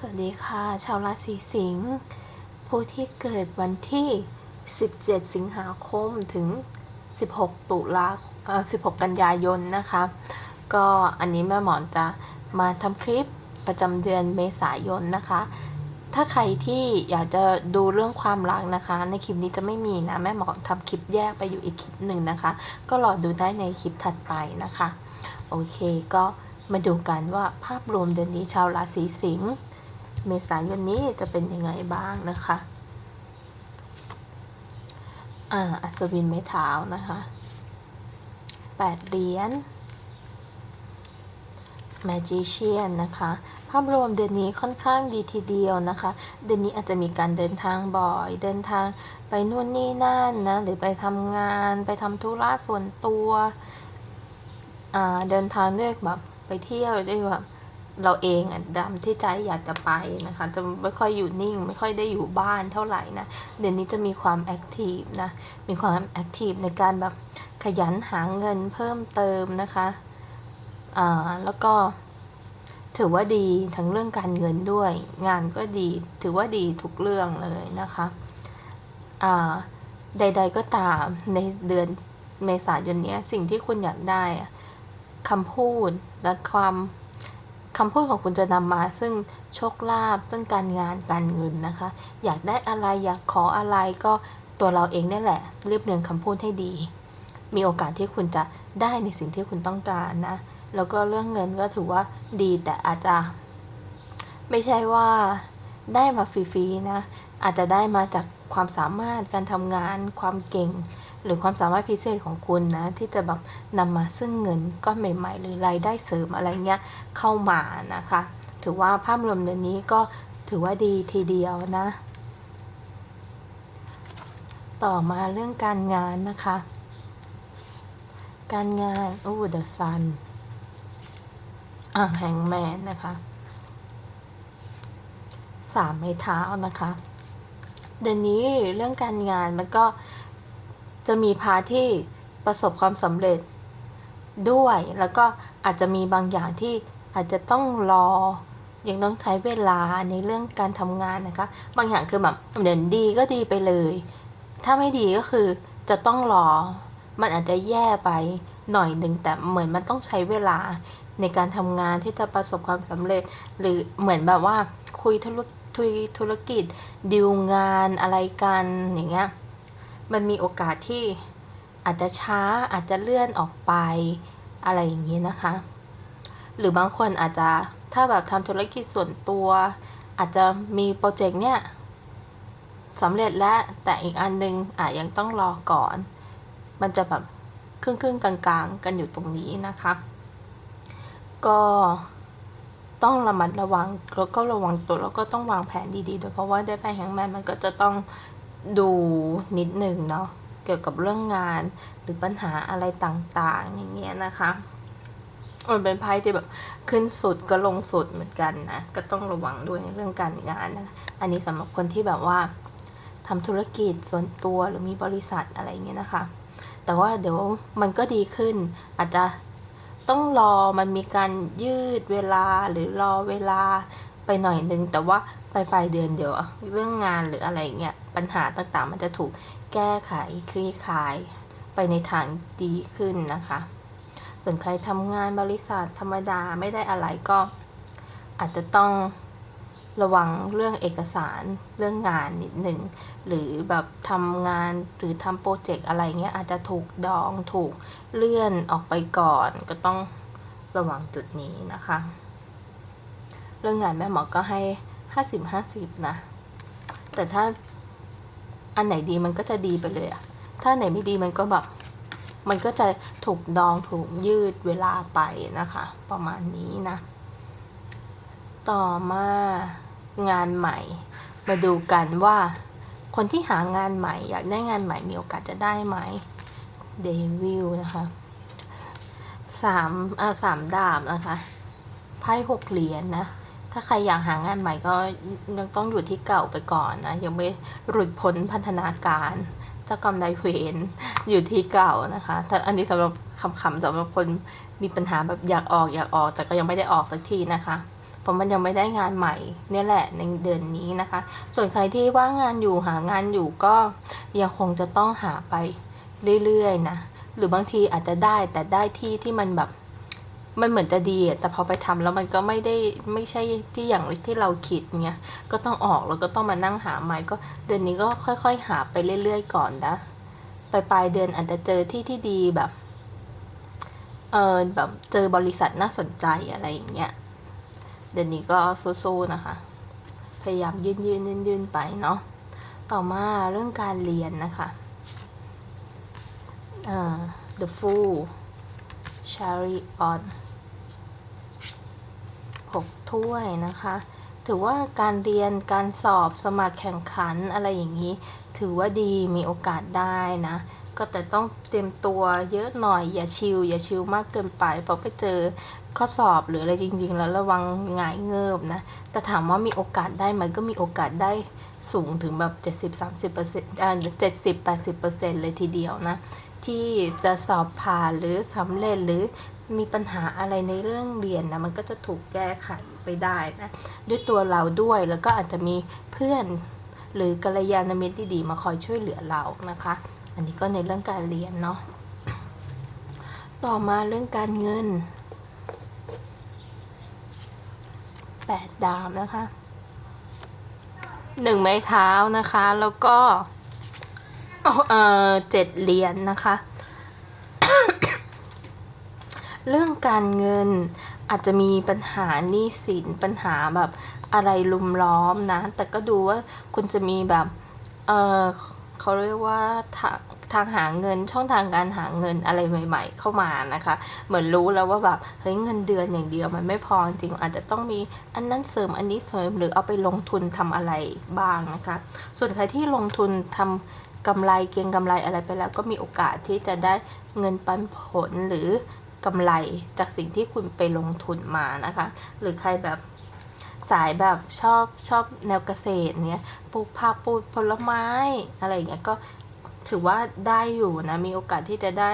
สวัสดีค่ะ ชาวราศีสิงห์ผู้ที่เกิดวันที่ 17 สิงหาคมถึง 16 ตุลาเอ่อ16 กันยายนนะคะ ก็อันนี้แม่หมอนจะมาทำคลิปประจำเดือนเมษายนนะคะ ถ้าใครที่อยากจะดูเรื่องความรักนะคะ ในคลิปนี้จะไม่มีนะแม่หมอนทำคลิปแยกไปอยู่อีกคลิปหนึ่งนะคะ ก็รอดูได้ในคลิปถัดไปนะคะ โอเคก็มาดูกันว่าภาพรวมเดือนนี้ชาวราศีสิงห์ เมษายนนี้จะเป็นยังไงบ้างนะคะ อ่า อัศวินไม้เท้านะคะแปดเหรียญ Magician นะคะ ภาพรวมเดือนนี้ค่อนข้างดีทีเดียวนะคะ เดือนนี้อาจจะมีการเดินทางบ่อย เดินทางไปนู่นนี่นั่นนะ หรือไปทำงาน ไปทำธุระส่วนตัวอ่าเดินทางด้วยแบบไปเที่ยวด้วยแบบ เราเองอะดำที่ใจอยากจะไปนะคะ จะไม่ค่อยอยู่นิ่ง ไม่ค่อยได้อยู่บ้านเท่าไหร่นะ เดือนนี้จะมีความแอคทีฟนะ มีความแอคทีฟในการแบบขยันหาเงินเพิ่มเติมนะคะอ่าแล้วก็ถือว่าดีทั้งเรื่องการเงินด้วย งานก็ดีถือว่าดีทุกเรื่องเลยนะคะอ่าใด ๆก็ตามในเดือนเมษายนนี้สิ่งที่คุณอยากได้อะคำพูดและความ คำพูดของคุณจะนำมาซึ่งโชคลาภซึ่งการงานการเงินนะคะ อยากได้อะไรอยากขออะไรก็ตัวเราเองนี่แหละเรียบเรียงคำพูดให้ดี มีโอกาสที่คุณจะได้ในสิ่งที่คุณต้องการนะ แล้วก็เรื่องเงินก็ถือว่าดีแต่อาจจะ ไม่ใช่ว่าได้มาฟรีๆนะ อาจจะได้มาจากความสามารถการทำงาน ความเก่ง หรือความสามารถพิเศษของคุณนะ ที่จะแบบนำมาซึ่งเงินก้อนใหม่ ๆ หรือรายได้เสริมอะไรเงี้ยเข้ามานะคะ ถือว่าภาพรวมเดือนนี้ก็ถือว่าดีทีเดียวนะ ต่อมาเรื่องการงานนะคะ การงานโอ้เดอะซันอ่าแฮงแมนนะคะสามไม้เท้านะคะเดือนนี้เรื่องการงานมันก็ จะมีพาที่ประสบความสำเร็จด้วย แล้วก็อาจจะมีบางอย่างที่อาจจะต้องรอ ยังต้องใช้เวลาในเรื่องการทำงานนะคะ บางอย่างคือแบบเดี๋ยวดีก็ดีไปเลย ถ้าไม่ดีก็คือจะต้องรอ มันอาจจะแย่ไปหน่อยหนึ่งแต่เหมือนมันต้องใช้เวลาในการทำงานที่จะประสบความสำเร็จ หรือเหมือนแบบว่าคุยธุรคุยธุรกิจดีลงานอะไรกันอย่างเงี้ย มันมีโอกาสที่อาจจะช้าอาจจะเลื่อนออกไปอะไรอย่างนี้นะคะ หรือบางคนอาจจะถ้าแบบทำธุรกิจส่วนตัว อาจจะมีโปรเจกต์เนี่ยสำเร็จแล้วแต่อีกอันนึงอาจยังต้องรอก่อน มันจะแบบครึ่งครึ่งกลางๆ กันอยู่ตรงนี้นะคะ ก็ต้องระมัดระวังแล้วก็ระวังตัวแล้วก็ต้องวางแผนดีๆด้วยเพราะว่าได้ไพ่แฮงแมนมันก็จะต้อง ดูนิดหนึ่งเนาะเกี่ยวกับเรื่องงานหรือปัญหาอะไรต่างๆอย่างเงี้ยนะคะมันเป็นไพ่ที่แบบขึ้นสุดก็ลงสุดเหมือนกันนะก็ต้องระวังด้วยในเรื่องการงานนะอันนี้สำหรับคนที่แบบว่าทำธุรกิจส่วนตัวหรือมีบริษัทอะไรเงี้ยนะคะ แต่ว่าเดี๋ยวมันก็ดีขึ้น อาจจะต้องรอมันมีการยืดเวลาหรือรอเวลา ไปหน่อยนึง แต่ว่าปลายปลายเดือนเดี๋ยวเรื่องงานหรืออะไรเงี้ยปัญหาต่างๆ มันจะถูกแก้ไขคลี่คลาย ไปในทางดีขึ้นนะคะ ส่วนใครทำงานบริษัทธรรมดาไม่ได้อะไรก็อาจจะต้องระวังเรื่องเอกสารเรื่องงานนิดหนึ่ง หรือแบบทำงานหรือทำโปรเจกต์อะไรเงี้ยอาจจะถูกดองถูกเลื่อนออกไปก่อน ก็ต้องระวังจุดนี้นะคะ เรื่องงานแม่หมอก็ให้ห้าสิบห้าสิบนะ แต่ถ้าอันไหนดีมันก็จะดีไปเลยอะถ้าไหนไม่ดีมันก็แบบ มันก็จะถูกดองถูกยืดเวลาไปนะคะ ประมาณนี้นะ ต่อมางานใหม่ มาดูกันว่าคนที่หางานใหม่ อยากได้งานใหม่มีโอกาสจะได้ไหมเดวิลนะคะสามอ่าสามดาบนะคะไพ่หกเหรียญนะ ถ้าใครอยากหางานใหม่ก็ยังต้องอยู่ที่เก่าไปก่อนนะ ยังไม่หลุดพ้นพันธนาการเจ้ากรรมนายเวรอยู่ที่เก่านะคะแต่อันนี้สำหรับคำๆสำหรับคนมีปัญหาแบบอยากออกอยากออก แต่ก็ยังไม่ได้ออกสักทีนะคะพราะมันยังไม่ได้งานใหม่เนี่ยแหละในเดือนนี้นะคะ ส่วนใครที่ว่างงานอยู่หางานอยู่ก็ยังคงจะต้องหาไปเรื่อยๆนะ หรือบางทีอาจจะได้แต่ได้ที่ที่มันแบบ มันเหมือนจะดีแต่พอไปทำแล้วมันก็ไม่ได้ไม่ใช่ที่อย่างที่เราคิดเงี้ยก็ต้องออกแล้วก็ต้องมานั่งหาใหม่ก็เดือนนี้ก็ค่อย ๆ หาไปเรื่อย ๆ ก่อนนะปลายปลายเดือนอาจจะเจอที่ที่ดีแบบเออแบบเจอบริษัทน่าสนใจอะไรอย่างเงี้ยเดือนนี้ก็สู้ๆนะคะ พยายามยืนยืนยืนยืนไปเนาะต่อมาเรื่องการเรียนนะคะเอ่อ The Fool Chariot หกถ้วยนะคะ ถือว่าการเรียนการสอบสมัครแข่งขันอะไรอย่างนี้ ถือว่าดีมีโอกาสได้นะ ก็แต่ต้องเตรียมตัวเยอะหน่อยอย่าชิลอย่าชิลมากเกินไปเพราะไปเจอข้อสอบหรืออะไรจริง ๆ แล้วระวังหงายเงิบนะ แต่ถามว่ามีโอกาสได้ไหมก็มีโอกาสได้สูงถึงแบบ 70-30%อ่า70-80%เลยทีเดียวนะ ที่จะสอบผ่านหรือสำเร็จหรือมีปัญหาอะไรในเรื่องเรียนนะมันก็จะถูกแก้ไขไปได้นะด้วยตัวเราด้วยแล้วก็อาจจะมีเพื่อนหรือกัลยาณมิตรที่ดีมาคอยช่วยเหลือเรานะคะ อันนี้ก็ในเรื่องการเรียนเนาะต่อมาเรื่องการเงินแปดดามนะคะหนึ่งไม้เท้านะคะแล้วก็ เอ่อเจ็ดเหรียญนนะคะ เรื่องการเงินอาจจะมีปัญหาหนี้สินปัญหาแบบอะไรลุมล้อมนะ แต่ก็ดูว่าคุณจะมีแบบ เออเขาเรียกว่าทางทางหาเงินช่องทางการหาเงินอะไรใหม่ ๆ เข้ามานะคะ เหมือนรู้แล้วว่าแบบเฮ้ยเงินเดือนอย่างเดียวมันไม่พอจริงอาจจะต้องมีอันนั้นเสริมอันนี้เสริมหรือเอาไปลงทุนทำอะไรบ้างนะคะ ส่วนใครที่ลงทุนทำ กำไรเก็งกำไรอะไรไปแล้ว ก็มีโอกาสที่จะได้เงินปันผลหรือกำไรจากสิ่งที่คุณไปลงทุนมานะคะ หรือใครแบบสายแบบชอบชอบแนวเกษตรเนี้ยปลูกผักปลูกผลไม้อะไรอย่างเงี้ยก็ถือว่าได้อยู่นะมีโอกาสที่จะได้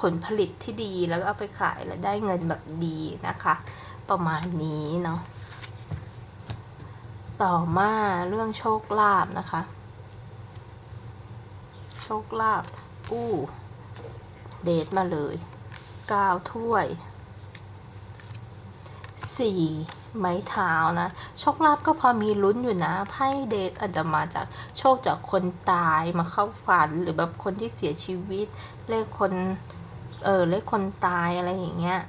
ผลผลิตที่ดีแล้วก็เอาไปขายแล้วได้เงินแบบดีนะคะ ประมาณนี้เนาะต่อมาเรื่องโชคลาภนะคะ โชคลาภอู้เดทมาเลยก้าถ้วยสี่ไม้เท้านะโชคลาภก็พอมีลุ้นอยู่นะไพ่เดทอาจจะมาจากโชคจากคนตายมาเข้าฝันหรือแบบคนที่เสียชีวิต เลขคนเออเลขคนตายอะไรอย่างเงี้ย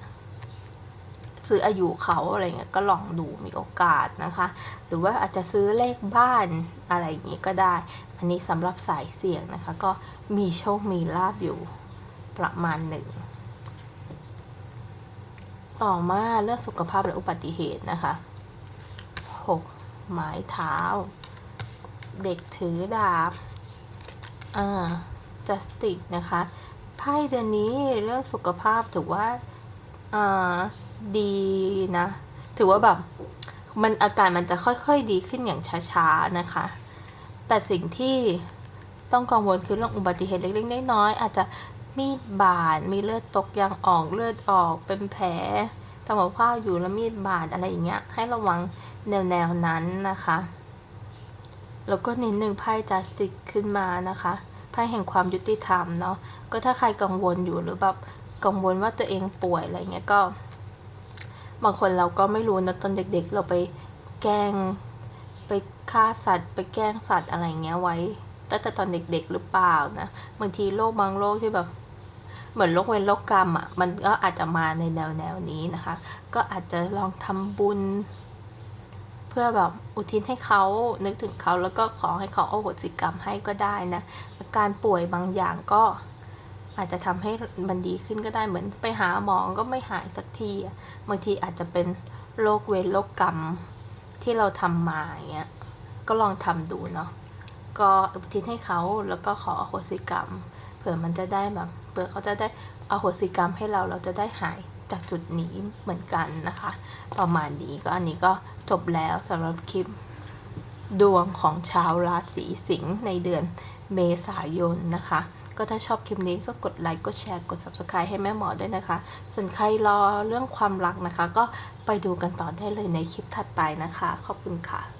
ซื้ออายุเขาอะไรเงี้ยก็ลองดูมีโอกาสนะคะ หรือว่าอาจจะซื้อเลขบ้านอะไรอย่างงี้ก็ได้ อันนี้สำหรับสายเสี่ยงนะคะ ก็มีโชคมีลาบอยู่ประมาณหนึ่ง ต่อมาเรื่องสุขภาพและอุบัติเหตุนะคะ6ไม้เท้า เด็กถือดาบอ่า justice นะคะไพ่เดือนนี้เรื่องสุขภาพถือว่าอ่าดีนะ ถือว่าแบบมันอาการมันจะค่อยๆดีขึ้นอย่างช้าๆนะคะ แต่สิ่งที่ต้องกังวลคือเรื่องอุบัติเหตุเล็กๆน้อยๆอาจจะมีดบาดมีเลือดตกยางออกเลือดออกเป็นแผลทำกับข้าอยู่แล้วมีดบาดอะไรอย่างเงี้ย ให้ระวังแนวแนวๆนั้นนะคะ แล้วก็นิดนึงไพ่จัสติกขึ้นมานะคะไพ่แห่งความยุติธรรมเนาะก็ถ้าใครกังวลอยู่หรือแบบกังวลว่าตัวเองป่วยอะไรเงี้ยก็ บางคนเราก็ไม่รู้นะตอนเด็กๆ เราไปแกล้ง ไปฆ่าสัตว์ไปแกล้งสัตว์อะไรเงี้ยไว้ตั้งแต่ตอนเด็กๆหรือเปล่านะบางทีโรคบางโรคที่แบบเหมือนโรคเวรโรคกรรมอะมันก็อาจจะมาในแนวแนวนี้นะคะ ก็อาจจะลองทำบุญ เพื่อแบบอุทิศให้เขานึกถึงเขาแล้วก็ขอให้เขาเอโหสิกรรมให้ก็ได้นะอาการป่วยบางอย่างก็อาจจะทำให้มันดีขึ้นก็ได้เหมือนไปหาหมอก็ไม่หายสักทีบางทีอาจจะเป็นโรคเวรโรคกรรม ที่เราทำมาอย่างเงี้ยก็ลองทำดูเนาะก็อุทิศให้เขาแล้วก็ขออโหสิกรรม เผื่อมันจะได้แบบเผื่อเขาจะได้อโหสิกรรมให้เราเราจะได้หายจากจุดนี้เหมือนกันนะคะ ประมาณนี้ก็อันนี้ก็จบแล้วสำหรับคลิปดวงของชาวราศีสิงห์ในเดือน เมษายนนะคะ ก็ถ้าชอบคลิปนี้ก็กดไลค์กดแชร์กด subscribe ให้แม่หมอด้วยนะคะ ส่วนใครรอเรื่องความรักนะคะ ก็ไปดูกันต่อได้เลยในคลิปถัดไปนะคะ ขอบคุณค่ะ